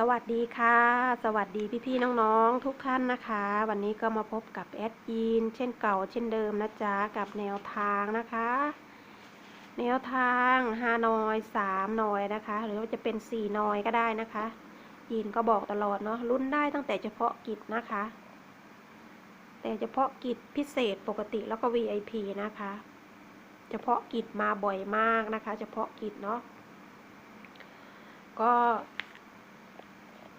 สวัสดีค่ะ สวัสดีพี่ๆน้องๆ ทุกท่านนะคะ วันนี้ก็มาพบกับแอดยีนเช่นเก่าเช่นเดิมนะจ๊ะ กับแนวทางนะคะ แนวทางฮานอยสามนอยนะคะ หรือว่าจะเป็นสี่นอยก็ได้นะคะ ยีนก็บอกตลอดเนาะรุ่นได้ตั้งแต่เฉพาะกิจนะคะ แต่เฉพาะกิจพิเศษปกติแล้วก็ VIP นะคะ เฉพาะกิจมาบ่อยมากนะคะ เฉพาะกิจเนาะก็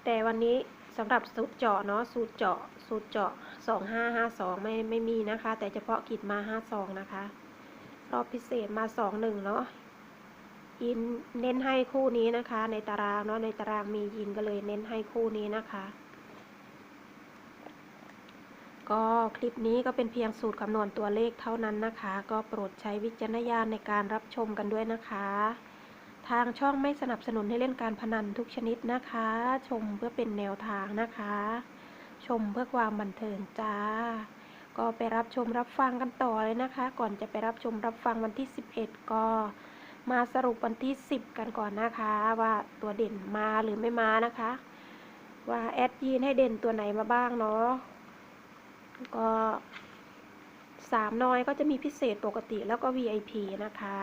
แต่วันนี้สำหรับสูตรเจาะเนาะสูตรเจาะสูตรเจาะสองห้าห้าสองไม่ไม่มีนะคะ แต่เฉพาะกิจมาห้าสองนะคะ รอบพิเศษมาสองหนึ่งเนาะยินเน้นให้คู่นี้นะคะ ในตารางเนาะในตารางมียินก็เลยเน้นให้คู่นี้นะคะ ก็คลิปนี้ก็เป็นเพียงสูตรคำนวณตัวเลขเท่านั้นนะคะ ก็โปรดใช้วิจารณญาณในการรับชมกันด้วยนะคะ ทางช่องไม่สนับสนุนให้เล่นการพนันทุกชนิดนะคะ ชมเพื่อเป็นแนวทางนะคะ ชมเพื่อความบันเทิงจ้า ก็ไปรับชมรับฟังกันต่อเลยนะคะ ก่อนจะไปรับชมรับฟังวันที่ 11 ก็มาสรุปวันที่ 10 กันก่อนนะคะ ว่าตัวเด่นมาหรือไม่มานะคะ ว่าแอดยีนให้เด่นตัวไหนมาบ้างเนาะก็สามน้อยก็จะมีพิเศษปกติแล้วก็ VIP นะคะ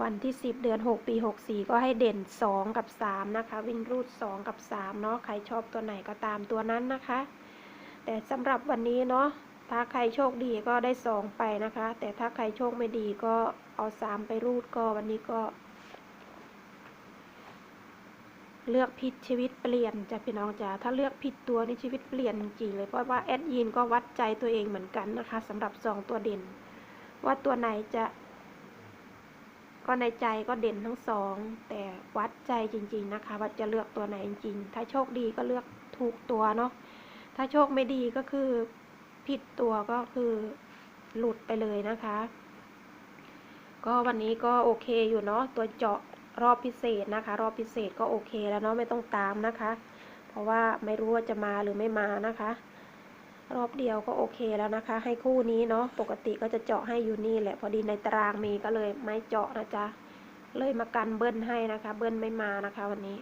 วันที่ 10 เดือน 6 ปี 64 ก็ให้เด่น 2 กับ 3 นะคะ วิ่งรูด 2 กับ 3 เนาะใครชอบตัวไหนก็ตามตัวนั้นนะคะ แต่สำหรับวันนี้เนาะถ้าใครโชคดีก็ได้ 2 ไปนะคะ แต่ถ้าใครโชคไม่ดีก็เอา 3 ไปรูดก็วันนี้ก็ เลือกผิดชีวิตเปลี่ยนจ้ะพี่น้องจ๋าถ้าเลือกผิดตัวนี่ชีวิตเปลี่ยนจริงเลยเพราะว่าแอดยีนก็วัดใจตัวเองเหมือนกันนะคะสำหรับ 2 ตัวเด่น ว่าตัวไหนจะ ก็ในใจก็เด่นทั้งสอง แต่วัดใจจริง ๆนะคะ ว่าจะเลือกตัวไหนจริงๆถ้าโชคดีก็เลือกถูกตัวเนาะ ถ้าโชคไม่ดีก็คือผิดตัวก็คือหลุดไปเลยนะคะ ก็วันนี้ก็โอเคอยู่เนาะ ตัวเจาะรอบพิเศษนะคะ รอบพิเศษก็โอเคแล้วเนาะไม่ต้องตามนะคะ เพราะว่าไม่รู้ว่าจะมาหรือไม่มานะคะ รอบเดียวก็โอเคแล้วนะคะ ให้คู่นี้เนาะปกติก็จะเจาะให้อยู่นี่แหละพอดีในตารางมีก็เลยไม่เจาะนะจ๊ะเลยมากันเบิ้ลให้นะคะ เบิ้ลไม่มานะคะวันนี้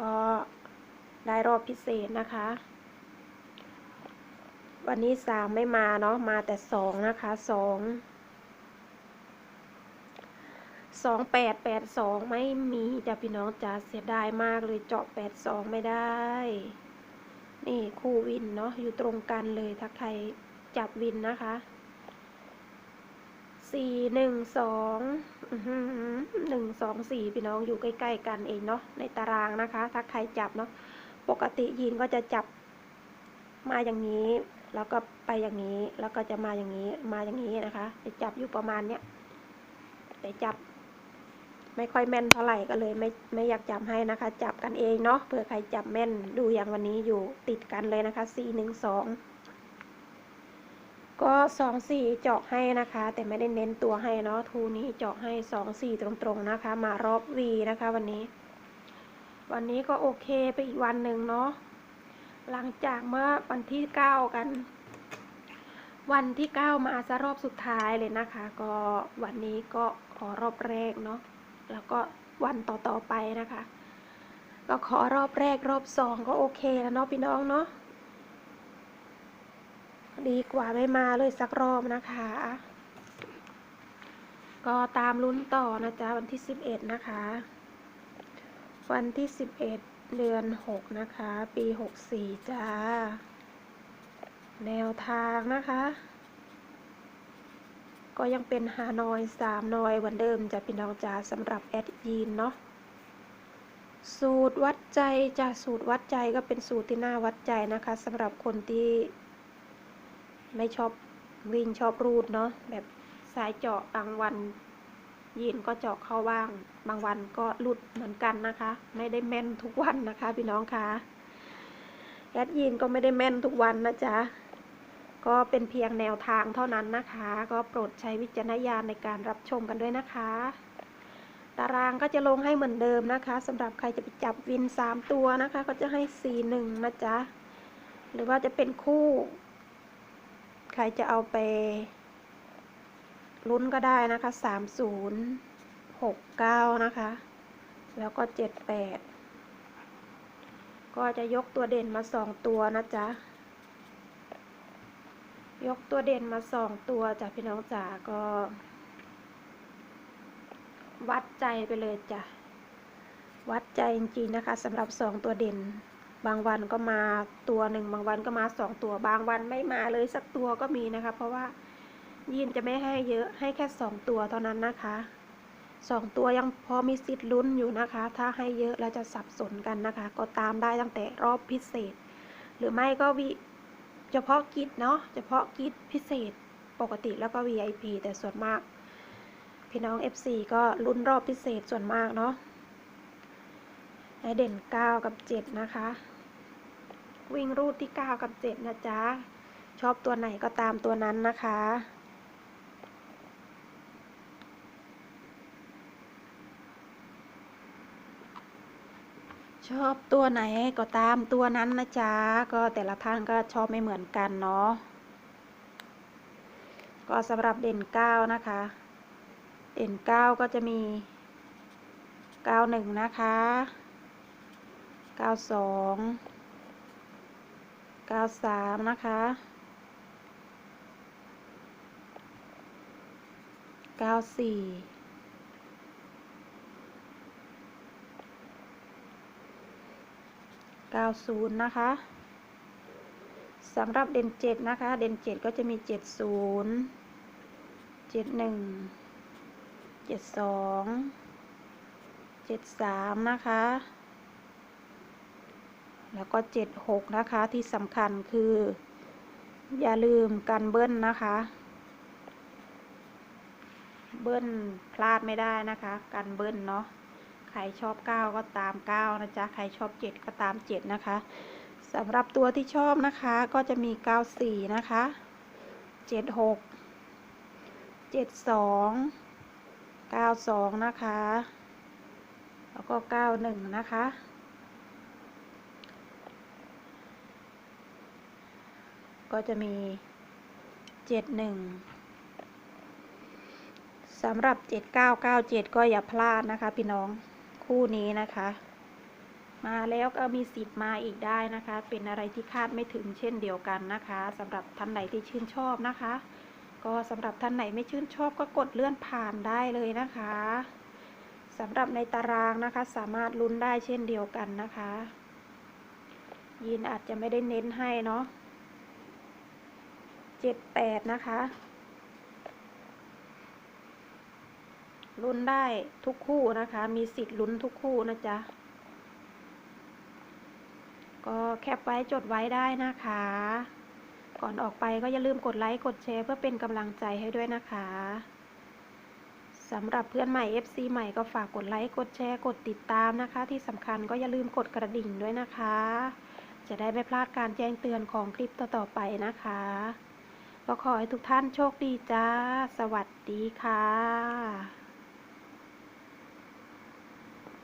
ก็ได้รอบพิเศษนะคะ วันนี้สามไม่มาเนาะมาแต่สองนะคะสองสองแปดแปดสองไม่มีจ้ะพี่น้องจ๋าเสียดายมากเลยเจาะแปดสองไม่ได้ นี่คู่วินเนาะอยู่ตรงกันเลยถ้าใครจับวินนะคะสี่หนึ่งสองหนึ่งสองสี่พี่น้องอยู่ใกล้ ๆ กันเองเนาะในตารางนะคะ ถ้าใครจับเนาะปกติยินก็จะจับมาอย่างนี้ แล้วก็ไปอย่างนี้ แล้วก็จะมาอย่างนี้มาอย่างนี้นะคะ จะจับอยู่ประมาณเนี้ยแต่จับ ไม่ค่อยแม่นเท่าไหร่ก็เลยไม่ไม่อยากจับให้นะคะ จับกันเองเนาะเผื่อใครจับแม่นดูอย่างวันนี้อยู่ติดกันเลยนะคะสี่หนึ่งสองก็สองสี่เจาะให้นะคะ แต่ไม่ได้เน้นตัวให้เนาะทูนี้เจาะให้สองสี่ตรงๆนะคะ มารอบวีนะคะวันนี้ วันนี้ก็โอเคไปอีกวันหนึ่งเนาะหลังจากเมื่อวันที่เก้ากันวันที่เก้ามาซะรอบสุดท้ายเลยนะคะ ก็วันนี้ก็ขอรอบแรกเนาะ แล้วก็วันต่อๆไปนะคะ ก็ขอรอบแรกรอบสองก็โอเคแล้วเนาะพี่น้องเนาะดีกว่าไม่มาเลยสักรอบนะคะ ก็ตามลุ้นต่อนะจ๊ะวันที่สิบเอ็ดนะคะ วันที่สิบเอ็ดเดือนหกนะคะ ปีหกสี่จ้า แนวทางนะคะ ก็ยังเป็นฮานอยสามนอยเหมือนเดิมจะพี่น้องจ๋าสำหรับแอดยีนเนาะสูตรวัดใจจะสูตรวัดใจก็เป็นสูตรที่น่าวัดใจนะคะสำหรับคนที่ไม่ชอบวิ่งชอบรูดเนาะแบบสายเจาะบางวันยีนก็เจาะเข้าบ้าง บางวันก็หลุดเหมือนกันนะคะ ไม่ได้แม่นทุกวันนะคะ พี่น้องคะแอดยีนก็ไม่ได้แม่นทุกวันนะจ๊ะ ก็เป็นเพียงแนวทางเท่านั้นนะคะ ก็โปรดใช้วิจารณญาณในการรับชมกันด้วยนะคะ ตารางก็จะลงให้เหมือนเดิมนะคะสำหรับใครจะไปจับวินสามตัวนะคะ ก็จะให้สี่หนึ่งนะจ๊ะ หรือว่าจะเป็นคู่ ใครจะเอาไปลุ้นก็ได้นะคะสามศูนย์หกเก้านะคะ แล้วก็เจ็ดแปดก็จะยกตัวเด่นมาสองตัวนะจ๊ะ ยกตัวเด่นมาสองตัวจ้ะพี่น้องจ๋าก็ วัดใจไปเลยจ้ะ วัดใจจริงๆนะคะสำหรับสองตัวเด่น บางวันก็มาตัวหนึ่งบางวันก็มาสองตัว บางวันไม่มาเลยสักตัวก็มีนะคะ เพราะว่ายีนจะไม่ให้เยอะให้แค่สองตัวเท่านั้นนะคะสองตัวยังพอมีสิทธิ์ลุ้นอยู่นะคะ ถ้าให้เยอะแล้วจะสับสนกันนะคะ ก็ตามได้ตั้งแต่รอบพิเศษ หรือไม่ก็วิ เฉพาะกิจเนาะเฉพาะกิจพิเศษปกติแล้วก็ VIP แต่ส่วนมาก พี่น้อง FC ก็ลุ้นรอบพิเศษส่วนมากเนาะให้เด่น 9 กับ 7 นะคะ วิ่งรูดที่ 9 กับ 7 นะจ๊ะ ชอบตัวไหนก็ตามตัวนั้นนะคะ ชอบตัวไหนก็ตามตัวนั้นนะจ๊ะ ก็แต่ละท่านก็ชอบไม่เหมือนกันเนาะ ก็สำหรับเด่น9นะคะ เด่น9ก็จะมี91นะคะ92 93นะคะ94 90 นะคะสำหรับเด่น 7 นะคะ เด่น 7 ก็จะมี 70 71 72 73 นะคะ แล้วก็ 76 นะคะ ที่สำคัญคือ อย่าลืมกันเบิ้ลนะคะ เบิ้ลพลาดไม่ได้นะคะกันเบิ้ลเนาะ ใครชอบ 9 ก็ตาม 9 นะจ๊ะ ใครชอบ 7 ก็ตาม 7 นะคะสำหรับตัวที่ชอบนะคะก็จะมี 94 นะคะ 76 72 92 นะคะ แล้วก็ 91 นะคะก็จะมี 71สำหรับ 7997 ก็อย่าพลาดนะคะพี่น้อง คู่นี้นะคะ มาแล้วก็มีสิทธิ์มาอีกได้นะคะ เป็นอะไรที่คาดไม่ถึงเช่นเดียวกันนะคะสำหรับท่านไหนที่ชื่นชอบนะคะ ก็สำหรับท่านไหนไม่ชื่นชอบก็กดเลื่อนผ่านได้เลยนะคะสำหรับในตารางนะคะ สามารถลุ้นได้เช่นเดียวกันนะคะยินอาจจะไม่ได้เน้นให้เนาะเจ็ดแปดนะคะ ลุ้นได้ทุกคู่นะคะ มีสิทธิ์ลุ้นทุกคู่นะจ๊ะ ก็แคปไว้จดไว้ได้นะคะ ก่อนออกไปก็อย่าลืมกดไลค์ กดแชร์เพื่อเป็นกำลังใจให้ด้วยนะคะสำหรับเพื่อนใหม่ FC ใหม่ก็ฝากกดไลค์ กดแชร์ กดติดตามนะคะ ที่สำคัญก็อย่าลืมกดกระดิ่งด้วยนะคะ จะได้ไม่พลาดการแจ้งเตือนของคลิปต่อๆไปนะคะ ก็ขอให้ทุกท่านโชคดีจ้า สวัสดีค่ะ